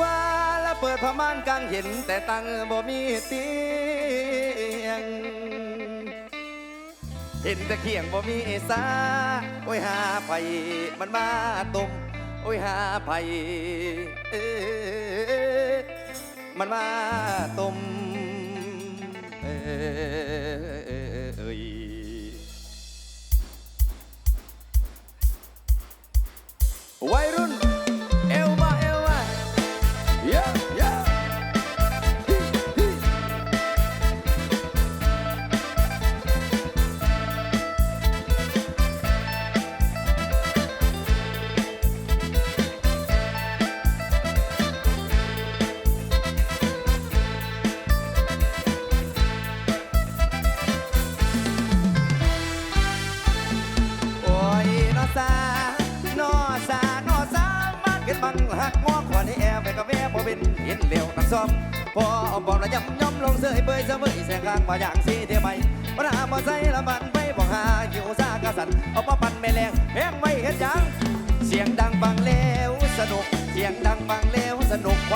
ว่าแล้วเปิดผ้าม่านกลางเห็น แต่ตังบ่มีเตียง เห็นแต่เขียงบ่มีสาโอ้ยหาไผมันมาตุมโอ้ยหาไผเอ้ยมันมาตมเอ้ยวัยรุ่น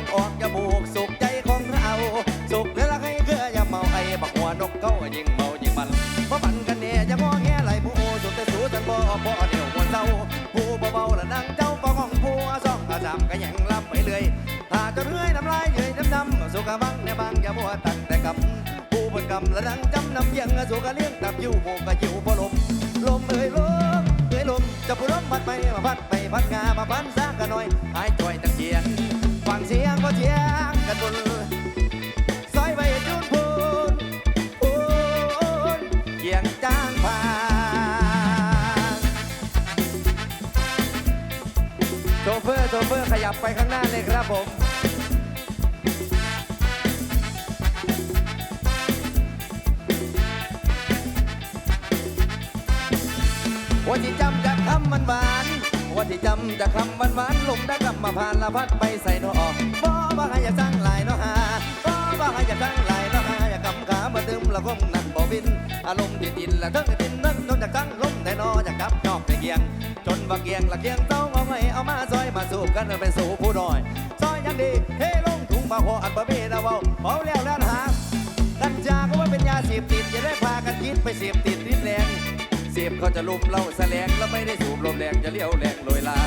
สนุกออกจมูกสุขใจของเราสุขเหลือละให้เกลืออย่าเมาไอ้บักหัวนกเขายิ่งเมายิ่งมันเพราะมันกันแน่อย่ามองแง่ไหลผู้สุขแต่สูสันบ่บ่เดียวหัวเศร้าผู้เบาๆละนั่งเจ้าก็ของผู้ซ่องกระจำก็ยังลำไม่เลยถ้าจะเรื่อยน้ำลายเยื่อยน้ำดำสุขบังในบางอย่ามัวตั้งแต่กำผู้บนกำละนั่งจำนำยังสุขเลี้ยงตับอยู่โมกะอยู่พอลมลมเอ่ยลมเอ้ยลมจะพูดลมพัดไปมาพัดไปพัดงามาพันซากกันหน่อยหายจ่อยตะเกียง ฟังเสียงก็เทียงกันบนซอยไปจุนพูนพูนเกียงจ้างผ่านโชเฟอร์โชเฟอร์ขยับไปข้างหน้าเลยครับผมว่าที่จำจากคำมันหวาน ว่าที่จำจากคำมันหวานลมได้กลับมาผ่านละพัดไปใส่นอบ่บ่ให้อยากสร้างหลายเนาะฮาบ่บ่ให้อยากสร้างหลายเนาะฮาอยากกำขามาดึมละคงนั่งบ่บิน อารมณ์ดินดินละเทิงดินนั่งจนจากตั้งลมแต่นอจากกับนอกแต่เกียง จนว่าเกียงละเกียงเต้าเอาไงเอามาซอยมาสูบกันเป็นสู่ผู้น้อยซอยยังดีเฮ้ลงถุงมาหัวอันบะเมีนะเว้าเอาแล้วด้านหางกัญชาก็ว่าเป็นยาเสพติดจะได้พากันคิดไปเสพติดริดแรง เสพเขาจะลุมเล่าแสลงแล้วไม่ได้สูบลมแรงจะเลี้ยวแรงลอยลา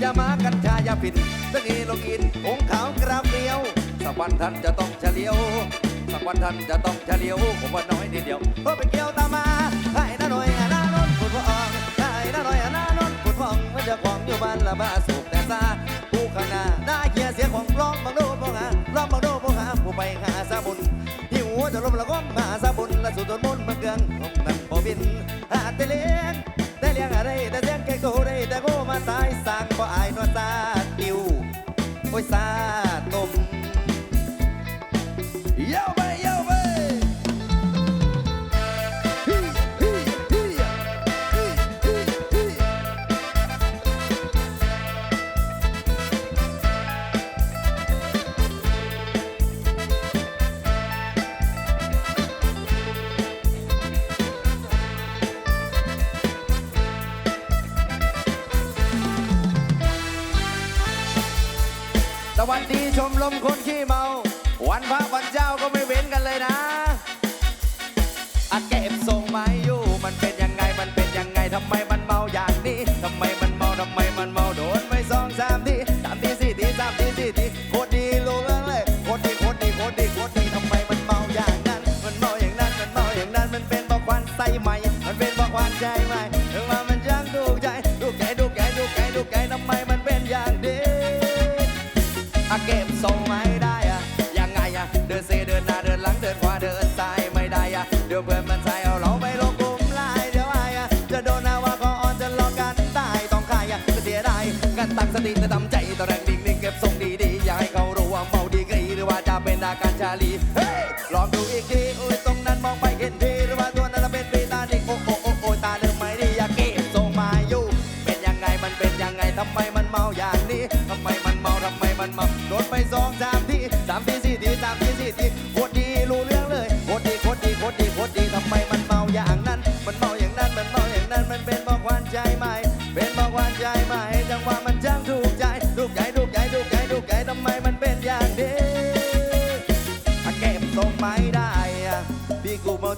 อย่ามากัญชายาผิดตั้งเอลงอินองขาวกราบเดียวสักวันท่านจะต้องเฉลียวสักวันท่านจะต้องเฉลียว ผมว่าน้อยนิดเดียวเพราะไปเกี่ยวตามมาให้น้าหน่อยน้านนท์ผุดพองให้น้าหน่อยน้านนท์ผุดพองมันจะของอยู่บ้านละบ้าสูบแต่ซาผู้ข้างหน้าหน้าเกียเสียของร้องบังโดบังหาร้องบังโดบังหาผู้ไปหาสาบุญหิวจะลมละก้มมาสาบุญละสุดตนมนมันเกืองของนั่นบ่บิน แต่เลี้ยงแต่เลี้ยงอะไรแต่เลี้ยงแกงโตได้แต่โง่มาตายสั่งบ่อายนวลซาติวโอ้ยสา วัสดีชมรมคนขี้เมา วันพระวันาลีเฮ้ยลองดูอีกทีอุ้ยตรงนั้นมองไปเห็นทีหรือว่าตัวนั้นเป็นปีตาดิโอ้โอ้โอ้โอ้ตาเดิมไม่ดีอยากเก็บทรงมาอยู่ เป็นยังไงมันเป็นยังไงทำไมมันเมาอย่างนี้ทำไมมันเมาทำไมมันเมาโดนไปสองสา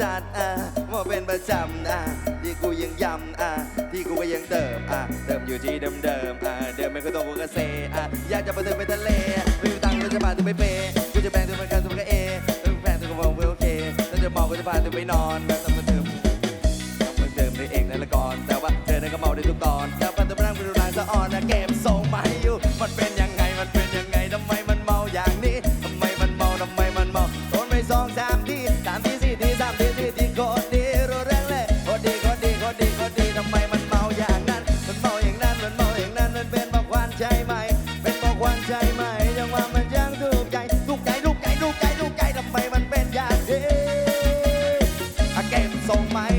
จัดอะว่าเป็นประจำอะที่กูยังย้ำอะที่กูก็ยังเติมอะเติมอยู่ที่เดิมเดิมอะเดิมไม่ก็ต้องกูกระเซอะอยากจะไปเดินไปทะเลไม่มีตังค์ก็จะพาตัวไปเปย์กูจะแบ่งตัวเป็นกันเธวเป็นกันเอเธอแฟนตัวก็มองกว่าโอเคถ้าจะมองก็จะพาตัวไปนอนแบบ So my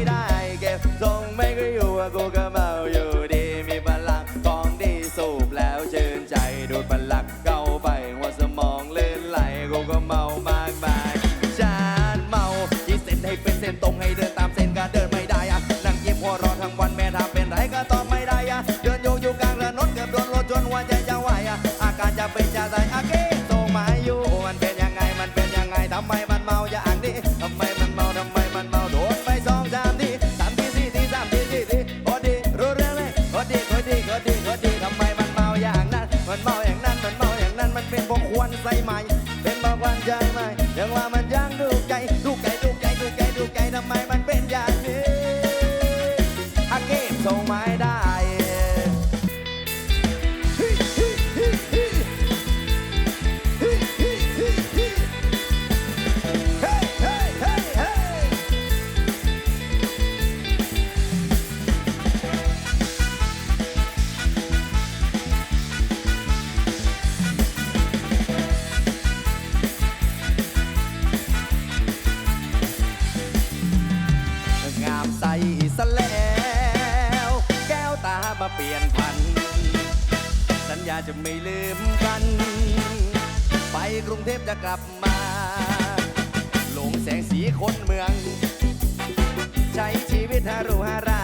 ทารุหารา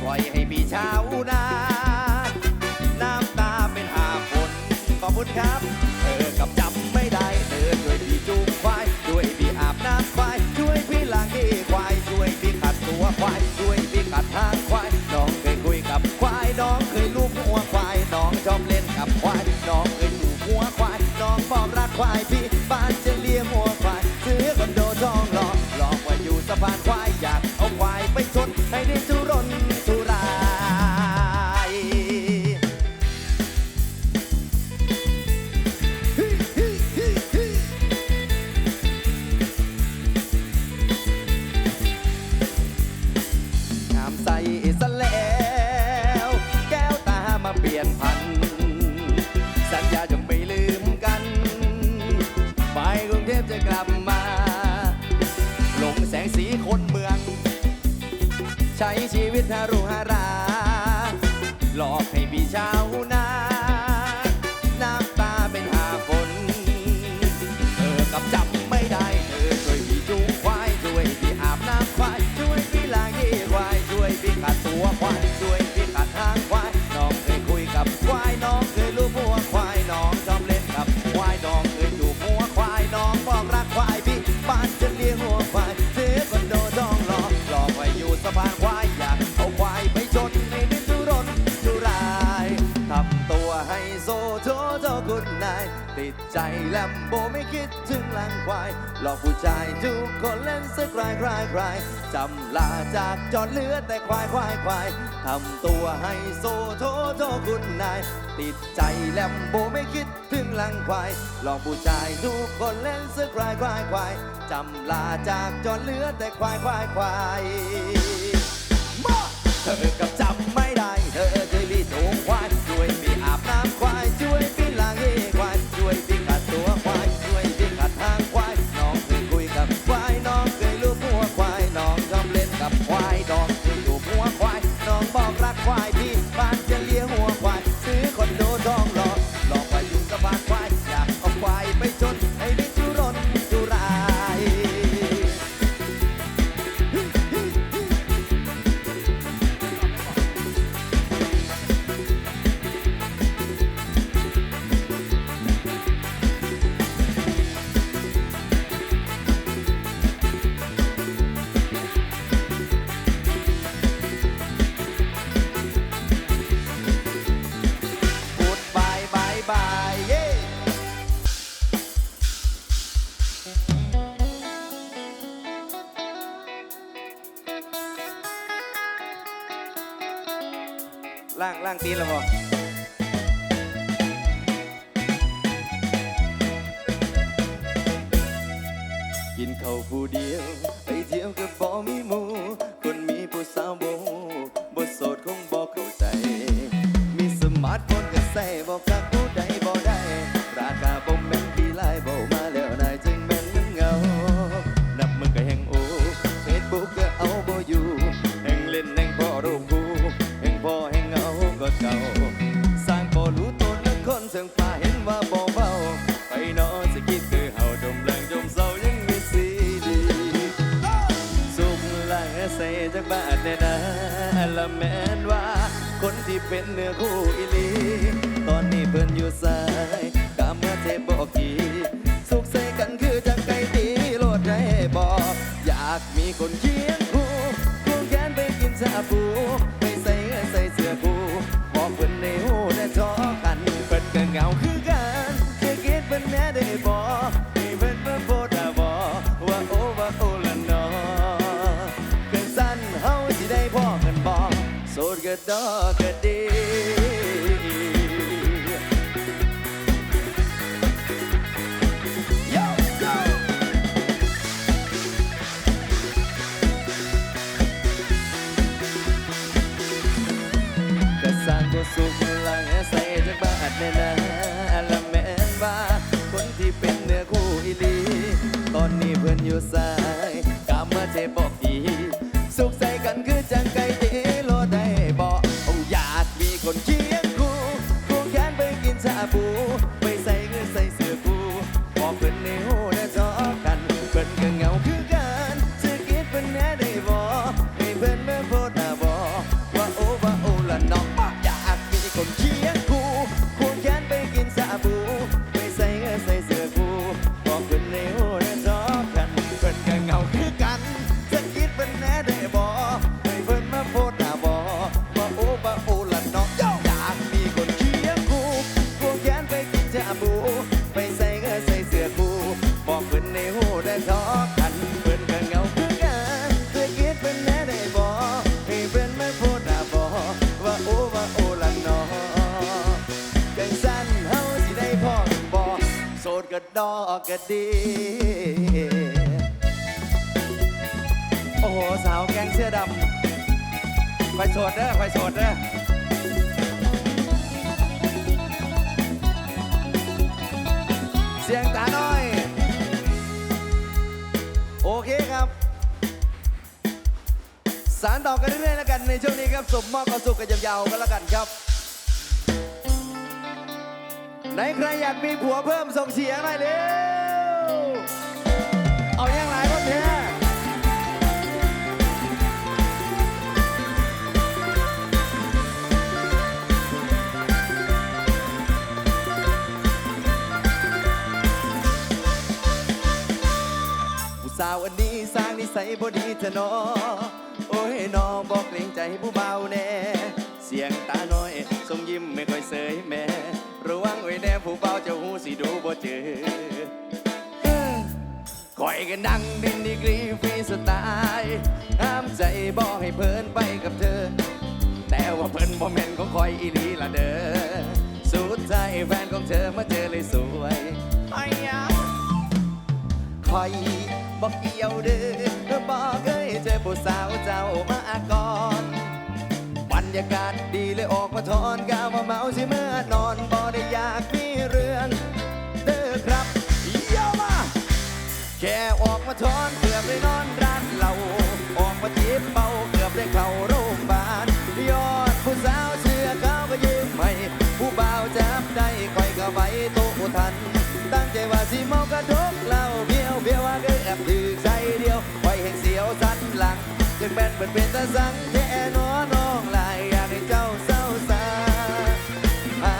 ปล่อยให้พี่ชาวนา น้ำตาเป็นอาฝนขอบคุณครับ เธอกับจำไม่ได้ เธอช่วยพี่จูงควาย ช่วยพี่อาบน้ำควาย ช่วยพี่ล้างที่ควาย ช่วยพี่ขัดตัวควาย ช่วยพี่ขัดทางควาย น้องเคยคุยกับควาย น้องเคยลูบหัวควาย น้องชอบเล่นกับควาย น้องเคยถูหัวควาย น้องปอมรักควายพี่ ติดใจแลมโบไม่คิดถึงลังควายหลอกผู้ชายทุกคนเล่นสักรายรายรายจำลาจากจอดเลือแต่ควายควายควายทำตัวให้โซโทโทคุณนาย ติดใจแลมโบไม่คิดถึงลังควายหลอกผู้ชายทุกคนเล่นสักรายรายควายจำลาจากจอดเลือแต่ควายควายควายมาเธอกับใจ ล่างล่างตีนแล้วบ่ ว่าบ่เบาไปนอนสกิดคือเฮาจมแรงจมเศร้ายังมีสีดีสุมหลังใส่จากบ้านเนี่ยนะละแม่นว่า คนที่เป็นเนื้อคู่อีหลี ตอนนี้เพิ่นอยู่สายกาเมื่อเทบอกกีสุขใส่กันคือจังไก่ตีโลดได้บอก อยากมีคนเคียงคู่ควงแขนไปกินชาบู สารต่อกันเรื่อยๆแล้วกันในช่วงนี้ครับสมมอบความสุขกันยาวๆกันแล้วกันครับไหนใครอยากมีผัวเพิ่มส่งเสียงหน่อยเร็วเอาอย่างไรก็เท่ผู้สาวอันนี้สร้างนิสัยบดีเถอะนอโอ้ ยน้องบอกเกรงใจผู้เบาแน่เสียงตาน้อยทรงยิ้มไม่ค่อยเสยแม่ระวังไว้แน่ผู้เบาเจะหูสิดูบ่เจอคอยกันดังด่นดีกรีฟรีสไตล์ห้ามใจบอกให้เพิ่นไปกับเธอ แต่ว่าเพิ่นบ่แม่นของคอยอีลีละเด้อสุดท้ายแฟนของเธอมาเจอเลยสวยไอ้ยาคอย บอกเกี่ยวเด้อบอกเคยเจอผู้สาวเจ้ามาก่อนบรรยากาศดีเลยออกมาทอนกาวมาเมาสิเมื่อนอนบ่ได้อยากมีเรื่องเด้อครับเยามาแค่ออกมาทอนเกือบได้นอนร้านเหล้าออกมาจีบเบาเกือบได้เข่า งจึงแบนเป็นเป็นตาสังแท่นอน้องลายอยากให้เจ้าเศร้าสาอ่า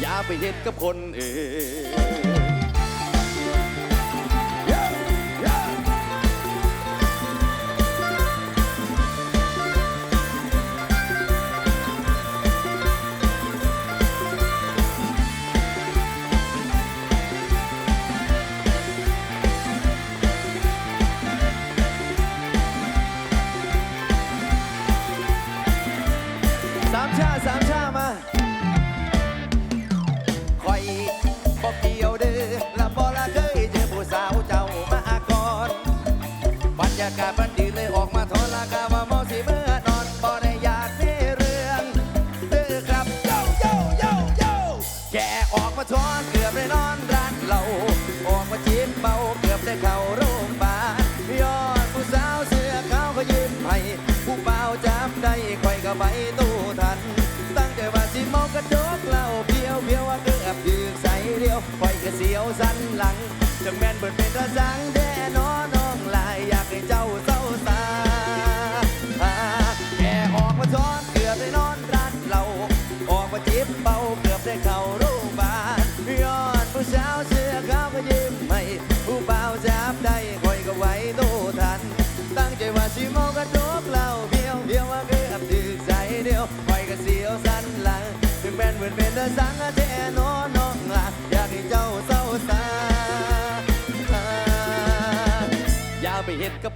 อย่าไปเห็นกับคนอื่น ไปตู้ทัน ตั้งใจว่าสิเมากระดกเหล้าเพียวเพียวว่าเกือบดึกใส่เดียวคอยก็เสียวสันหลังจังแม่นเบิดเป็นตาสังเด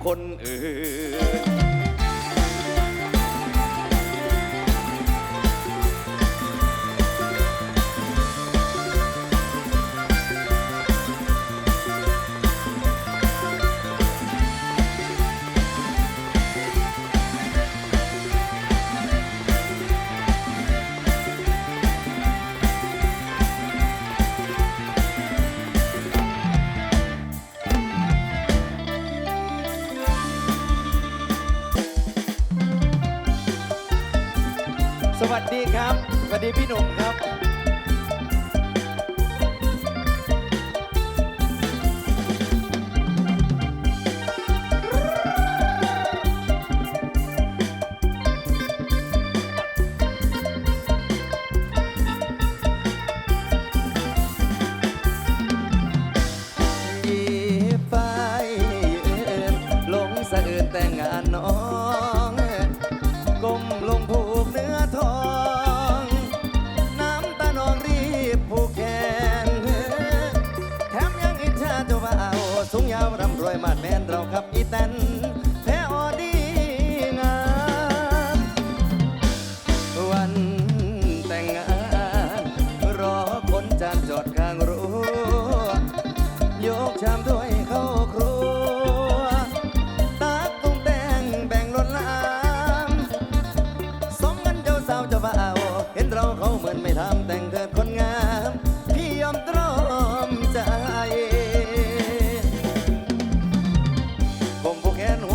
คนอื่นานน้องก้มลงผูกเนื้อทอง น้ำตานองรีบผูกแขนแถมยังอิจฉาเจ้าบ่าวสูงยาวร่ำรวยมาดแมนเรากับอีแตน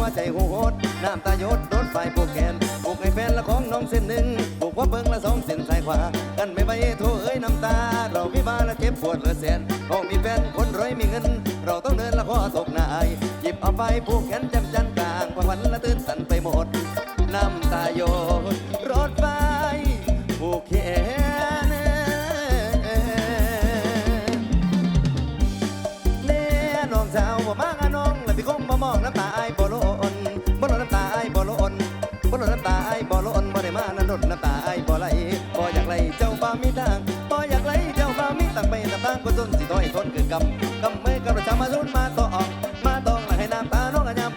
วใจหูโหดน้ำตาหยดรถไฟผูกแขนผูกให้แฟนละของน้องเส้นหนึ่งผูกว่าเบิ้งละสองเส้นซ้ายขวา กันไม่ไปโทเอ้ยน้ำตา เรามีบ้าละเจ็บปวดเหลือแสนมองมีแฟนคนรวยมีเงิน เราต้องเดินละข้อตกนายหยิบเอาไปผูกแขนจำจันกลางวันละตื่นตันไปหมด น้ำตาโยด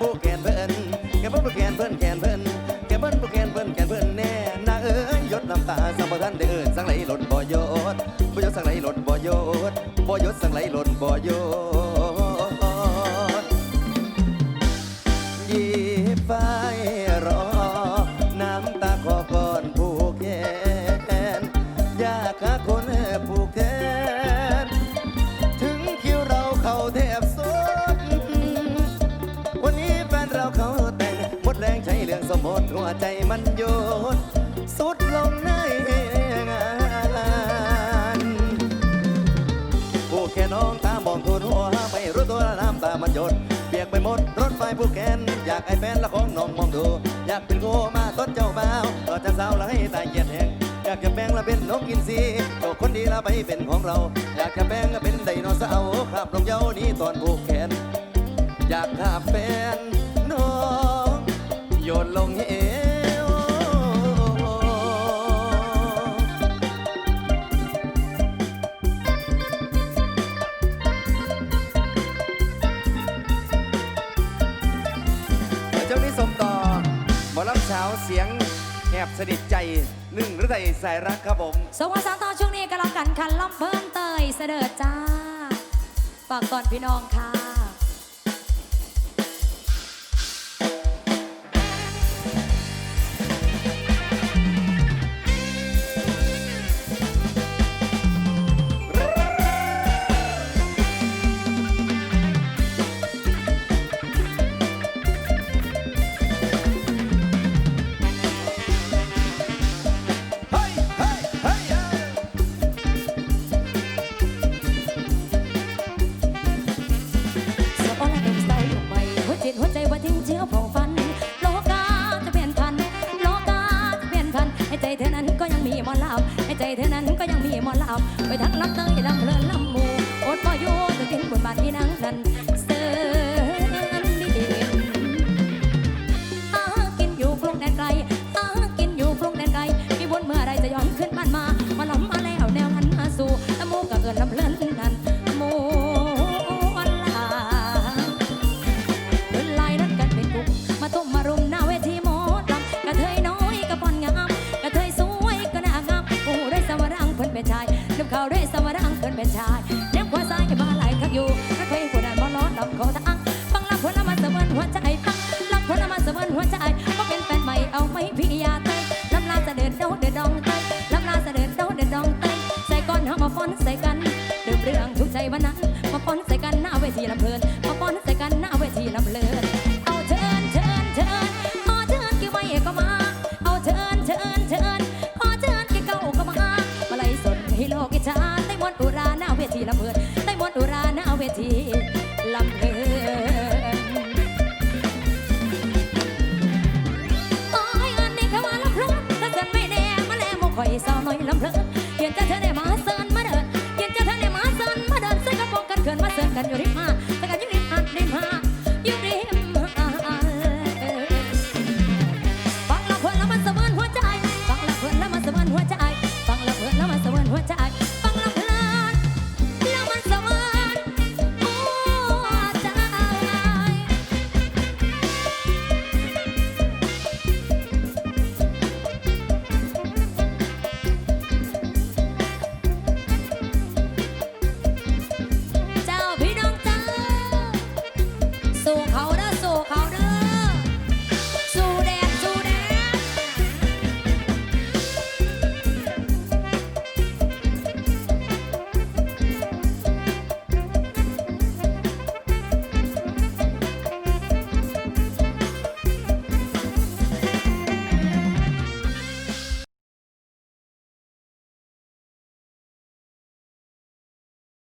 ผู้แกนเพิ่นแกเพิ่นผู้แกนเพิ่นแกนเพิ่นแกเพิ่นผู้แกนเพิ่นแกนเพิ่นแน่นาเอ้ยยดน้ำตาสัมบ่ทันได้เอิ้นสังไหลหล่นบ่ยดบ่ยดสังไหลหล่นบ่ยดบ่ยดสังไหลหล่นบ่ยด ดรถไฟผู้แขนอยากให้แฟนละของน้องมองดู อยากเป็นโกมาต้นเจ้าบ่าวต่อจากสาวละให้ตายเกียดแหงอยากจะแปลงละเป็นนกอินทรีตัวคนดีละไปเป็นของเรา อยากจะแปลงละเป็นไดโนเสาร์ขับลงเย้านี้ตอนผูกแขน อยากขับแฟนน้องโยนลงเหว แอบสนิทใจหนึ่งหรือใจสายรักครับผมสงวนสานต่อช่วงนี้กำลังกันคันล่มเพิ่มเตยเสด็จจ้าฝากก่อนพี่น้องค่ะ ทีลำเพลินมาป้อนใส่กันหน้าเวทีลำเพลิน